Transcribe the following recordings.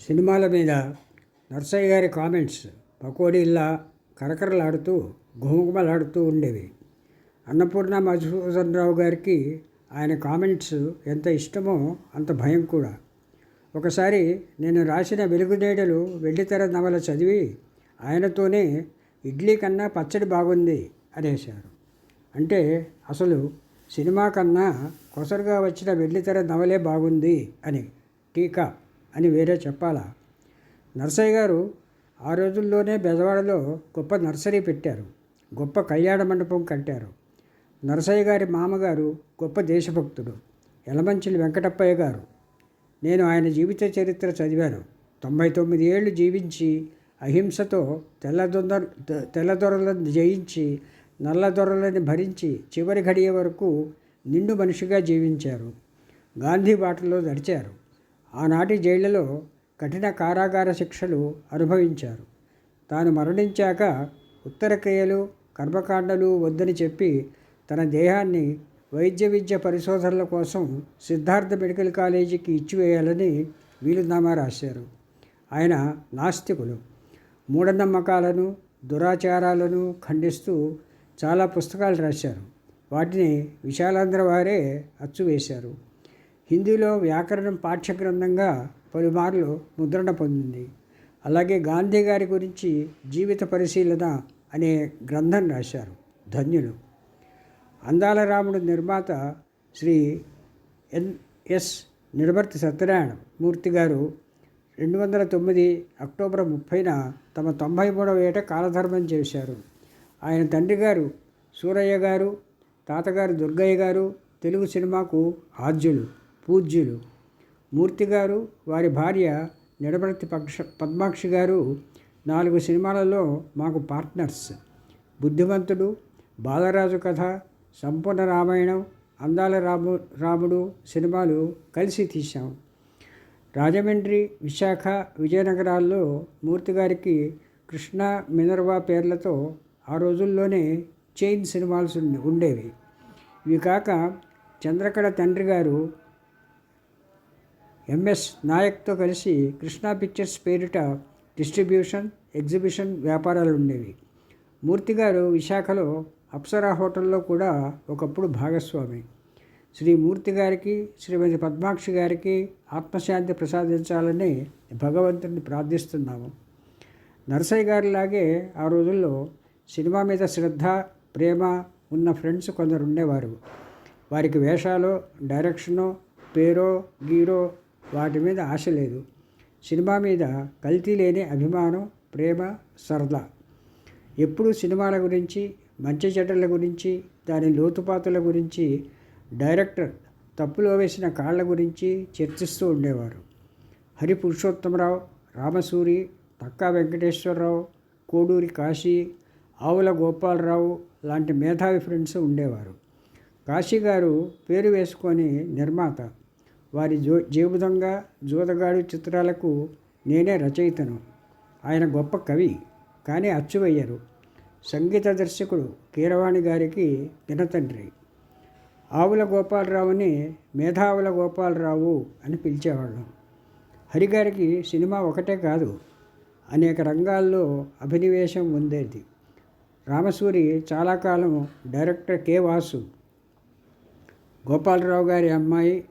సినిమాల మీద నర్సయ్య గారి కామెంట్స్ పకోడీల్లా కరకరలాడుతూ ఘుమఘుమలాడుతూ ఉండేవి. అన్నపూర్ణ మధుసూదన్ రావు గారికి ఆయన కామెంట్స్ ఎంత ఇష్టమో అంత భయం కూడా. ఒకసారి నేను రాసిన వెలుగునేడలు వెండితెర నవల చదివి ఆయనతోనే ఇడ్లీ కన్నా పచ్చడి బాగుంది అనేశారు. అంటే అసలు సినిమా కన్నా కొసరుగా వచ్చిన వెండితెర నవలే బాగుంది అని టీకా. అని వేరే చెప్పాలా? నర్సయ్య గారు ఆ రోజుల్లోనే బెజవాడలో గొప్ప నర్సరీ పెట్టారు. గొప్ప కళ్యాణ మండపం కట్టారు. నరసయ్య గారి మామగారు గొప్ప దేశభక్తుడు. యలమంచిలి వెంకటప్పయ్య గారు. నేను ఆయన జీవిత చరిత్ర చదివాను. తొంభై తొమ్మిది ఏళ్ళు జీవించి అహింసతో తెల్లదొంద తెల్లదొరలను జయించి నల్లదొరలను భరించి చివరి ఘడియ వరకు నిండు మనిషిగా జీవించారు. గాంధీ బాటలో నడిచారు. ఆనాటి జైళ్ళలో కఠిన కారాగార శిక్షలు అనుభవించారు. తాను మరణించాక ఉత్తర క్రియలు కర్మకాండలు వద్దని చెప్పి తన దేహాన్ని వైద్య విద్య పరిశోధనల కోసం సిద్ధార్థ మెడికల్ కాలేజీకి ఇచ్చివేయాలని వీలునామా రాశారు. ఆయన నాస్తికులు. మూఢనమ్మకాలను దురాచారాలను ఖండిస్తూ చాలా పుస్తకాలు రాశారు. వాటిని విశాలాంధ్ర వారే అచ్చు వేశారు. హిందీలో వ్యాకరణం పాఠ్యగ్రంథంగా పలుమార్లు ముద్రణ పొందింది. అలాగే గాంధీ గారి గురించి జీవిత పరిశీలన అనే గ్రంథం రాశారు. ధన్యులు. అందాల రాముడు నిర్మాత శ్రీ ఎన్ఎస్ నిర్భర్తి సత్యనారాయణ మూర్తి గారు రెండు వందల తొమ్మిది అక్టోబర్ ముప్పైన తమ తొంభై మూడవ ఏట కాలధర్మం చేశారు. ఆయన తండ్రి గారు సూరయ్య గారు తాతగారు దుర్గయ్య గారు తెలుగు సినిమాకు ఆద్యులు. పూజ్యులు. మూర్తి గారు వారి భార్య నిడబర్తి పక్ష పద్మాక్షి గారు నాలుగు సినిమాలలో మాకు పార్ట్నర్స్. బుద్ధిమంతుడు బాలరాజు కథ సంపూర్ణ రామాయణం అందాల రాము రాముడు సినిమాలు కలిసి తీశాం. రాజమండ్రి విశాఖ విజయనగరాల్లో మూర్తి గారికి కృష్ణ మినర్వా పేర్లతో ఆ రోజుల్లోనే చైన్ సినిమాలు ఉండేవి. ఇవి కాక చంద్రకళ తండ్రి గారు ఎంఎస్ నాయక్తో కలిసి కృష్ణా పిక్చర్స్ పేరిట డిస్ట్రిబ్యూషన్ ఎగ్జిబిషన్ వ్యాపారాలు ఉండేవి మూర్తి గారు విశాఖలో అప్సరా హోటల్లో కూడా ఒకప్పుడు భాగస్వామి. శ్రీ మూర్తి గారికి శ్రీమతి పద్మాక్షి గారికి ఆత్మశాంతి ప్రసాదించాలని భగవంతుడిని ప్రార్థిస్తున్నాము. నరసయ్య గారిలాగే ఆ రోజుల్లో సినిమా మీద శ్రద్ధ ప్రేమ ఉన్న ఫ్రెండ్స్ కొందరు ఉండేవారు వారికి వేషాలు డైరెక్షను పేరో గీరో వాటి మీద ఆశ లేదు. సినిమా మీద కల్తీ లేని అభిమానం ప్రేమ సరదా ఎప్పుడు సినిమాల గురించి మంచి చెడ్డల గురించి దాని లోతుపాతుల గురించి డైరెక్టర్ తప్పులో వేసిన కాళ్ళ గురించి చర్చిస్తూ ఉండేవారు. హరి పురుషోత్తమరావు రామసూరి పక్కా వెంకటేశ్వరరావు కోడూరి కాశీ ఆవుల గోపాలరావు లాంటి మేధావి ఫ్రెండ్స్ ఉండేవారు. కాశీ గారు పేరు వేసుకొని నిర్మాత. వారి జో జేబుదొంగ జూదగాడు చిత్రాలకు నేనే రచయితను. ఆయన గొప్ప కవి కానీ అచ్చువయ్యరు. సంగీత దర్శకుడు కీరవాణి గారికి పినతండ్రి ఆవుల గోపాలరావుని మేధావుల గోపాలరావు అని పిలిచేవాళ్ళం. హరిగారికి సినిమా ఒకటే కాదు అనేక రంగాల్లో అభినివేశం ఉండేది. రామసూరి చాలా కాలం డైరెక్టర్ కే వాసు. గోపాలరావు గారి అమ్మాయి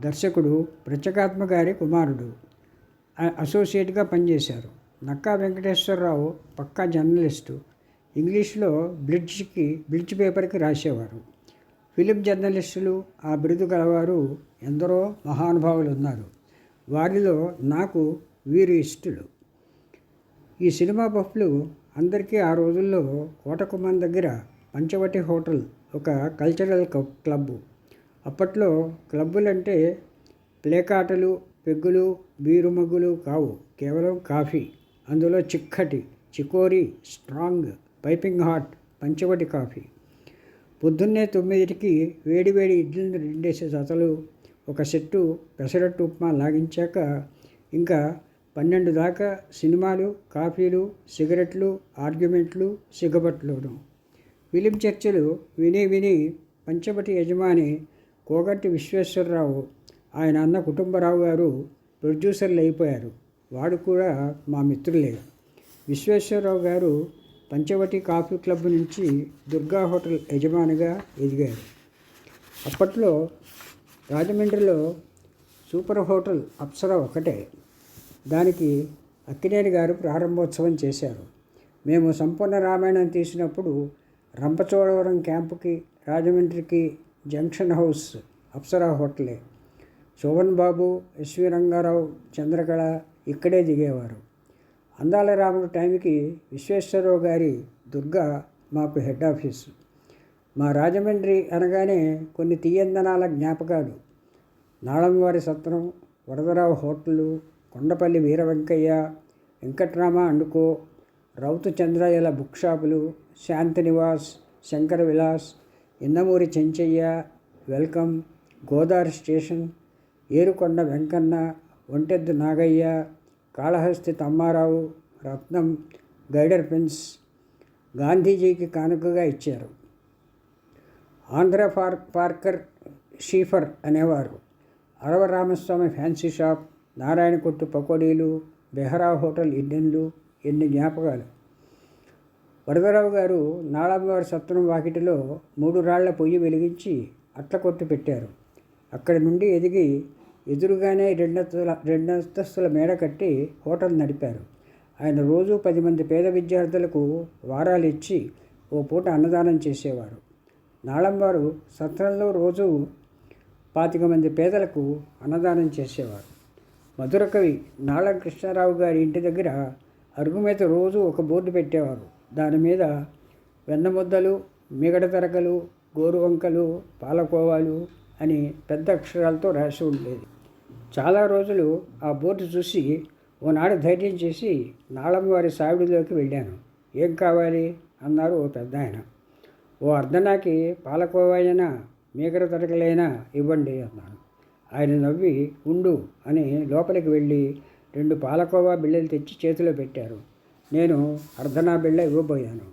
దర్శకుడు ప్రత్యేకాత్మ గారి కుమారుడు. అసోసియేట్గా పనిచేశారు. నక్కా వెంకటేశ్వరరావు పక్కా జర్నలిస్టు. ఇంగ్లీష్లో బ్లిడ్జ్కి బ్లిడ్జ్ పేపర్కి రాసేవారు. ఫిలిం జర్నలిస్టులు ఆ బిరుదు గలవారు ఎందరో మహానుభావులు ఉన్నారు వారిలో నాకు వీరు ఇష్టలు ఈ సినిమా బఫ్లు అందరికీ ఆ రోజుల్లో కోటకుమ్మన్ దగ్గర పంచవటి హోటల్ ఒక కల్చరల్ క్లబ్ అప్పట్లో క్లబ్బులంటే ప్లేకాటలు పెగ్గులు బీరు మగ్గులు కావు. కేవలం కాఫీ. అందులో చిక్కటి chicory strong piping hot Panchavati coffee. పొద్దున్నే తొమ్మిదిటికి వేడి వేడి ఇడ్లీని రెండేసే జతలు ఒక సెట్టు పెసరట్టు ఉప్మా లాగించాక ఇంకా పన్నెండు దాకా సినిమాలు కాఫీలు సిగరెట్లు ఆర్గ్యుమెంట్లు సిగబట్లును. ఫిలిం చర్చలు విని విని పంచవటి యజమాని కోగట్టి విశ్వేశ్వరరావు ఆయన అన్న కుటుంబరావు గారు ప్రొడ్యూసర్లు అయిపోయారు. వాడు కూడా మా మిత్రులే. విశ్వేశ్వరరావు గారు పంచవటి కాఫీ క్లబ్ నుంచి దుర్గా హోటల్ యజమానిగా ఎదిగారు. అప్పట్లో రాజమండ్రిలో సూపర్ హోటల్ అప్సరా ఒకటే. దానికి అక్కినేని గారు ప్రారంభోత్సవం చేశారు. మేము సంపూర్ణ రామాయణం తీసినప్పుడు రంపచోడవరం క్యాంపుకి రాజమండ్రికి జంక్షన్ హౌస్ అప్సరా హోటలే. శోభన్ బాబు ఎస్వి రంగారావు చంద్రకళ ఇక్కడే దిగేవారు. అందాల రాముడు టైంకి విశ్వేశ్వరరావు గారి దుర్గ మాకు హెడ్ ఆఫీసు. మా రాజమండ్రి అనగానే కొన్ని తీయందనాల జ్ఞాపకాలు. నాళంవారి సత్రం Varadarao hotel Kondapalli Veera Venkayya Venkatrama and co Rowthu చంద్రయ్యల book షాపులు శాంతి నివాస్ శంకర విలాస్ ఇన్నమూరి చెంచయ్య వెల్కమ్. గోదావరి స్టేషన్ ఏరుకొండ వెంకన్న ఒంటెద్దు నాగయ్య కాళహస్తి తమ్మారావు రత్నం గైడర్ పెన్స్ గాంధీజీకి కానుకగా ఇచ్చారు. ఆంధ్ర పార్ పార్కర్ షీఫర్ అనేవారు. అరవ రామస్వామి ఫ్యాన్సీ షాప్ నారాయణ కొట్టు పకోడీలు బెహరా హోటల్ ఇండియన్లు ఎన్ని జ్ఞాపకాలు. వరదరావు గారు నాళంవారి సత్రం వాకిటిలో మూడు రాళ్ళ పొయ్యి వెలిగించి అట్ల కొట్టు పెట్టారు. అక్కడి నుండి ఎదిగి ఎదురుగానే రెండంతస్తుల రెండంతస్తుల మేడ కట్టి హోటల్ నడిపారు. ఆయన రోజు పది మంది పేద విద్యార్థులకు వారాలు ఇచ్చి ఓ పూట అన్నదానం చేసేవారు. నాళంవారు సత్రంలో రోజు పాతిక మంది పేదలకు అన్నదానం చేసేవారు. మధుర కవి నాళం కృష్ణారావు గారి ఇంటి దగ్గర అరుగు మీద రోజు ఒక బోర్డు పెట్టేవారు. దాని మీద వెన్నముద్దలు మిగడ తరకలు గోరువంకలు పాలకోవాలు అని పెద్ద అక్షరాలతో రాసి ఉండేది. చాలా రోజులు ఆ బోర్డు చూసి ఓనాడు ధైర్యం చేసి నాళమ్మవారి సావిడిలోకి వెళ్ళాను. ఏం కావాలి? అన్నారు ఓ పెద్ద ఆయన ఓ అర్ధనాకి పాలకోవాయనా మీగర తరకలైనా ఇవ్వండి అన్నాను. ఆయన నవ్వి ఉండు అని లోపలికి వెళ్ళి రెండు పాలకోవా బిళ్ళలు తెచ్చి చేతిలో పెట్టారు. నేను అర్ధనా బిళ్ళ ఇవ్వబోయాను.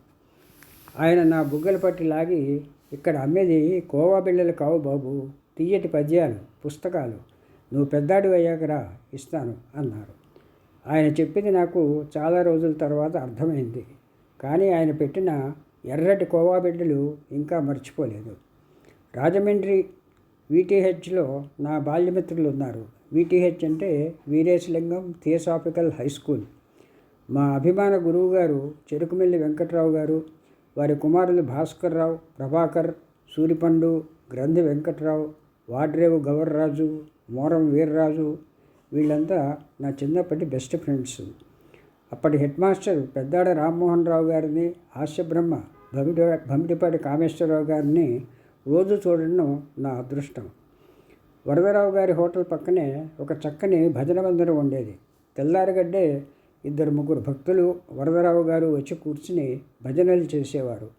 ఆయన నా బుగ్గలు పట్టి లాగి ఇక్కడ అమ్మేది కోవా బిళ్ళలు కావు బాబు తీయటి పద్యాలు పుస్తకాలు. నువ్వు పెద్దాడు అయ్యాకరా ఇస్తాను అన్నారు. ఆయన చెప్పింది నాకు చాలా రోజుల తర్వాత అర్థమైంది. కానీ ఆయన పెట్టిన ఎర్రటి కోవా బిడ్డలు ఇంకా మర్చిపోలేదు. రాజమండ్రి వీటీహెచ్లో నా బాల్యమిత్రులు ఉన్నారు. వీటీహెచ్ అంటే వీరేశలింగం థియోసాఫికల్ హై స్కూల్. మా అభిమాన గురువు గారు చెరుకుమెల్లి వెంకట్రావు గారు వారి కుమారులు భాస్కర్ రావు ప్రభాకర్ సూరిపండు గ్రంథి వెంకట్రావు వాడ్రేవు గవర్రాజు మోరం వీర్రాజు వీళ్ళంతా నా చిన్నప్పటి బెస్ట్ ఫ్రెండ్స్. అప్పటి హెడ్ మాస్టర్ పెద్దాడ రామ్మోహన్ రావు గారిని హాస్యబ్రహ్మ భమిడి భమిటిపాటి కామేశ్వరరావు గారిని రోజు చూడడం నా అదృష్టం. వరదరావు గారి హోటల్ పక్కనే ఒక చక్కని భజన మందిరం ఉండేది. తెల్లారగడ్డే ఇద్దరు ముగ్గురు భక్తులు వరదరావు గారు వచ్చి కూర్చుని భజనలు చేసేవారు.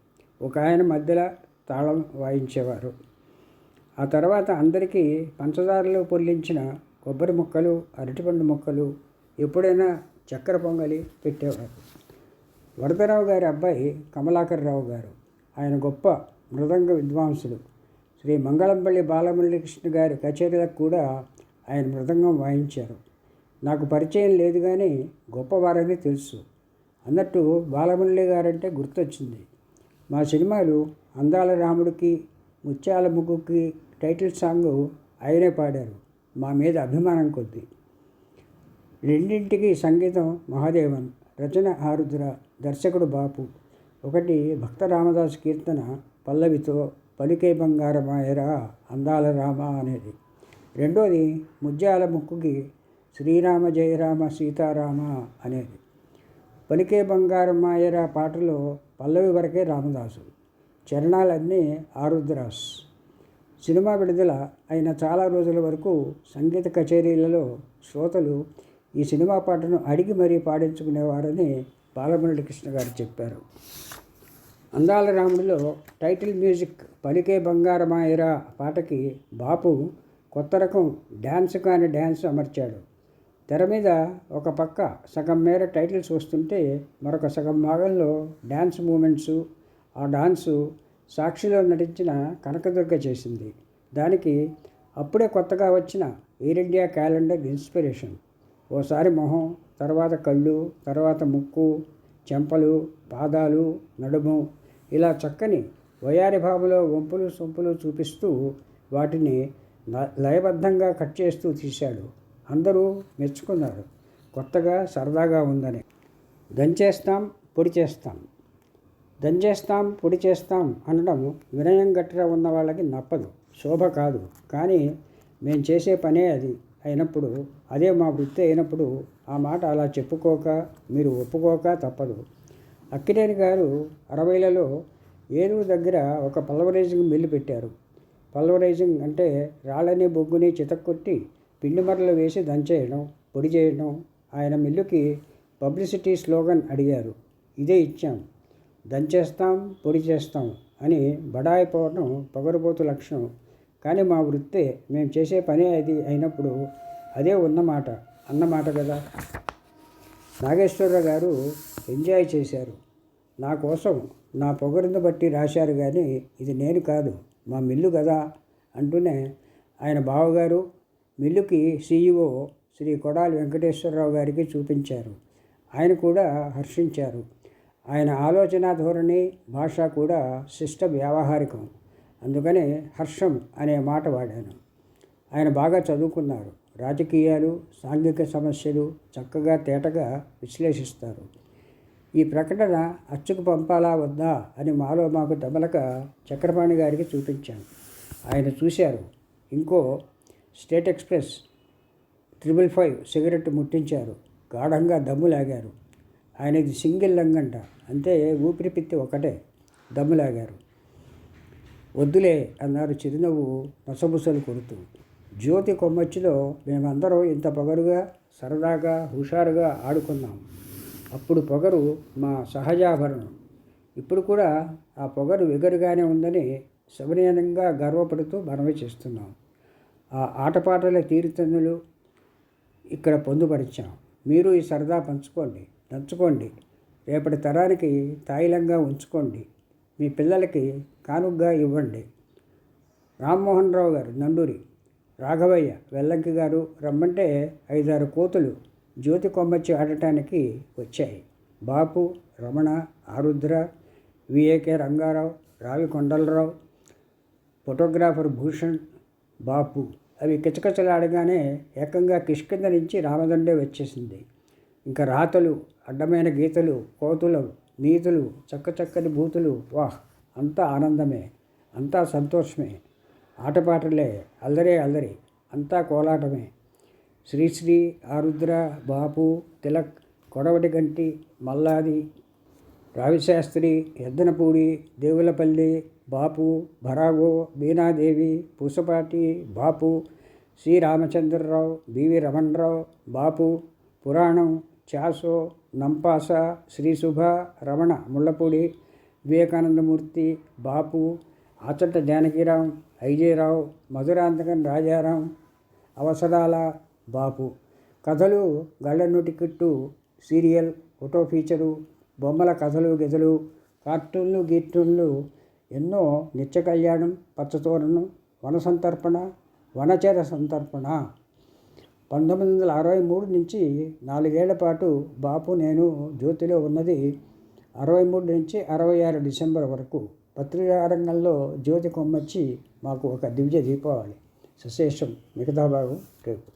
ఒక ఆయన మధ్యలో తాళం వాయించేవారు. ఆ తర్వాత అందరికీ పంచదారలో పొల్లించిన కొబ్బరి ముక్కలు అరటిపండు ముక్కలు ఎప్పుడైనా చక్కెర పొంగలి పెట్టేవారు. వరదరావు గారి అబ్బాయి కమలాకర్ రావు గారు. ఆయన గొప్ప మృదంగ విద్వాంసుడు. శ్రీ మంగళంపల్లి బాలమురళీకృష్ణ గారి కచేరీలకు కూడా ఆయన మృదంగం వాయించారు. నాకు పరిచయం లేదు కానీ గొప్పవారని తెలుసు. అన్నట్టు బాలమురళి గారంటే గుర్తొచ్చింది. మా సినిమాలు అందాల రాముడికి ముత్యాల ముగ్గుకి టైటిల్ సాంగ్ ఆయనే పాడారు. మా మీద అభిమానం కొద్ది. రెండింటికి సంగీతం మహాదేవన్ రచన ఆరుద్ర దర్శకుడు బాపు. ఒకటి భక్త రామదాస్ కీర్తన పల్లవితో పలికే బంగారమాయరా అందాల రామ అనేది. రెండోది ముత్యాల ముక్కుకి శ్రీరామ జయరామ సీతారామ అనేది. పలికే బంగారమాయరా పాటలో పల్లవి వరకే రామదాసు. చరణాలన్నీ ఆరుద్రాస్. సినిమా విడుదల అయిన చాలా రోజుల వరకు సంగీత కచేరీలలో శ్రోతలు ఈ సినిమా పాటను అడిగి మరీ పాడించుకునేవారని బాలమురళి కృష్ణ గారు చెప్పారు. అందాల రాముడిలో టైటిల్ మ్యూజిక్ పలికే బంగారమాయరా పాటకి బాపు కొత్త రకం డ్యాన్స్ కాని డ్యాన్స్ అమర్చాడు. తెర మీద ఒక పక్క సగం మేర టైటిల్స్ వస్తుంటే మరొక సగం భాగంలో డ్యాన్స్ మూమెంట్స్ ఆ డాన్సు సాక్షిలో నటించిన కనకదుర్గ చేసింది. దానికి అప్పుడే కొత్తగా వచ్చిన ఎయిర్ ఇండియా క్యాలెండర్ ఇన్స్పిరేషన్. ఓసారి మొహం తర్వాత కళ్ళు తర్వాత ముక్కు చెంపలు పాదాలు నడుము ఇలా చక్కని వయారి భావంలో వంపులు సొంపులు చూపిస్తూ వాటిని ల- లయబద్ధంగా కట్ చేస్తూ తీశాడు. అందరూ మెచ్చుకున్నారు. కొత్తగా సరదాగా ఉందని. దంచేస్తాం పొడి చేస్తాం. దంచేస్తాం పొడి చేస్తాం అనడం వినయం గట్టిగా ఉన్న వాళ్ళకి నప్పదు. శోభ కాదు. కానీ మేము చేసే పనే అది. అయినప్పుడు అదే మా వృత్తి అయినప్పుడు ఆ మాట అలా చెప్పుకోక మీరు ఒప్పుకోక తప్పదు. అక్కినేని గారు అరవైలలో ఏనుగు దగ్గర ఒక పల్వరైజింగ్ మిల్లు పెట్టారు. పల్వరైజింగ్ అంటే రాళ్ళని బొగ్గుని చితక్కొట్టి పిండి మరలు వేసి దంచేయడం పొడి చేయడం. ఆయన మిల్లుకి పబ్లిసిటీ స్లోగన్ అడిగారు. ఇదే ఇచ్చాం. దంచేస్తాం పొడి చేస్తాం అని బడాయిపోవడం పొగరుబోతు లక్షణం. కానీ మా వృత్తే మేము చేసే పని అది అయినప్పుడు అదే ఉన్నమాట అన్నమాట కదా. నాగేశ్వరరావు గారు ఎంజాయ్ చేశారు. నా కోసం నా పొగరును బట్టి రాశారు కానీ ఇది నేను కాదు మా మిల్లు కదా అంటూనే ఆయన బావగారు మిల్లుకి సీఈఓ శ్రీ కొడాలి వెంకటేశ్వరరావు గారికి చూపించారు. ఆయన కూడా హర్షించారు. ఆయన ఆలోచన ధోరణి భాష కూడా శిష్ట వ్యావహారికం. అందుకనే హర్షం అనే మాట వాడాను. ఆయన బాగా చదువుకున్నారు. రాజకీయాలు సాంఘిక సమస్యలు చక్కగా తేటగా విశ్లేషిస్తారు. ఈ ప్రకటన అచ్చుకు పంపాలా వద్దా అని మాలో మాకు తమలక చక్రపాణి గారికి చూపించాను. ఆయన చూశారు. ఇంకో State Express triple five cigarette ముట్టించారు. గాఢంగా దమ్ము లాగారు ఆయనది సింగిల్ లంగంట. అంతే ఊపిరిపిత్తి ఒకటే. దమ్ము లాగారు వద్దులే అన్నారు చిరునవ్వు నసబుసలు కొడుతూ. జ్యోతి కొమ్మచ్చిలో మేమందరం ఇంత పొగరుగా సరదాగా హుషారుగా ఆడుకున్నాం. అప్పుడు పొగరు మా సహజాభరణం. ఇప్పుడు కూడా ఆ పొగరు వెగరుగానే ఉందని సవినయంగా గర్వపడుతూ మనవి చేస్తున్నాం. ఆ ఆటపాటల తీరుతన్నులు ఇక్కడ పొందుపరిచాం. మీరు ఈ సరదా పంచుకోండి దంచుకోండి. రేపటి తరానికి తాయిలంగా ఉంచుకోండి. మీ పిల్లలకి కానుగ్గా ఇవ్వండి. రామ్మోహన్ రావు గారు నండూరి. రాఘవయ్య వెల్లంకి గారు రమ్మంటే ఐదారు కోతులు జ్యోతి కొమ్మచ్చి ఆడటానికి వచ్చాయి. బాపు రమణ ఆరుద్ర విఏకే రంగారావు రావి కొండలరావు ఫోటోగ్రాఫర్ భూషణ్ బాపు. అవి కిచకిచలాడగానే ఏకంగా కిష్కింద నుంచి రామదండే వచ్చేసింది. ఇంకా రాతలు అడ్డమైన గీతలు కోతులు నీతులు చక్క చక్కని బూతులు వాహ్! అంతా ఆనందమే అంతా సంతోషమే. ఆటపాటలే అల్లరే అల్లరి అంతా కోలాటమే. శ్రీశ్రీ ఆరుద్ర బాపు తిలక్ కొడవటి గంటి మల్లాది రావిశాస్త్రి ఎద్దనపూడి దేవులపల్లి బాపు భరాగో బీనాదేవి పూసపాటి బాపు సి రామచంద్రరావు బివి రమణరావు బాపు పురాణం చాసో నంపాస శ్రీశుభ రమణ ముళ్ళపూడి వివేకానందమూర్తి బాపు ఆచట జానకీరాం ఐజేరావు మధురాంతకం రాజారాం అవసరాల బాపు. కథలు గళ్ళనూటి కిట్టు సీరియల్ ఫోటో ఫీచరు బొమ్మల కథలు గిజలు కార్టూన్లు గీర్టూన్లు ఎన్నో నిత్య కళ్యాణం పచ్చతోరణం వన సంతర్పణ వనచర సంతర్పణ. పంతొమ్మిది వందల అరవై మూడు నుంచి నాలుగేళ్ళ పాటు బాపు నేను జ్యోతిలో ఉన్నది అరవై మూడు నుంచి అరవై ఆరు డిసెంబర్ వరకు. పత్రికా రంగంలో జ్యోతి కొమ్మచ్చి మాకు ఒక దివ్య దీపావళి. సశేషం మిగతా భాగం రేపు.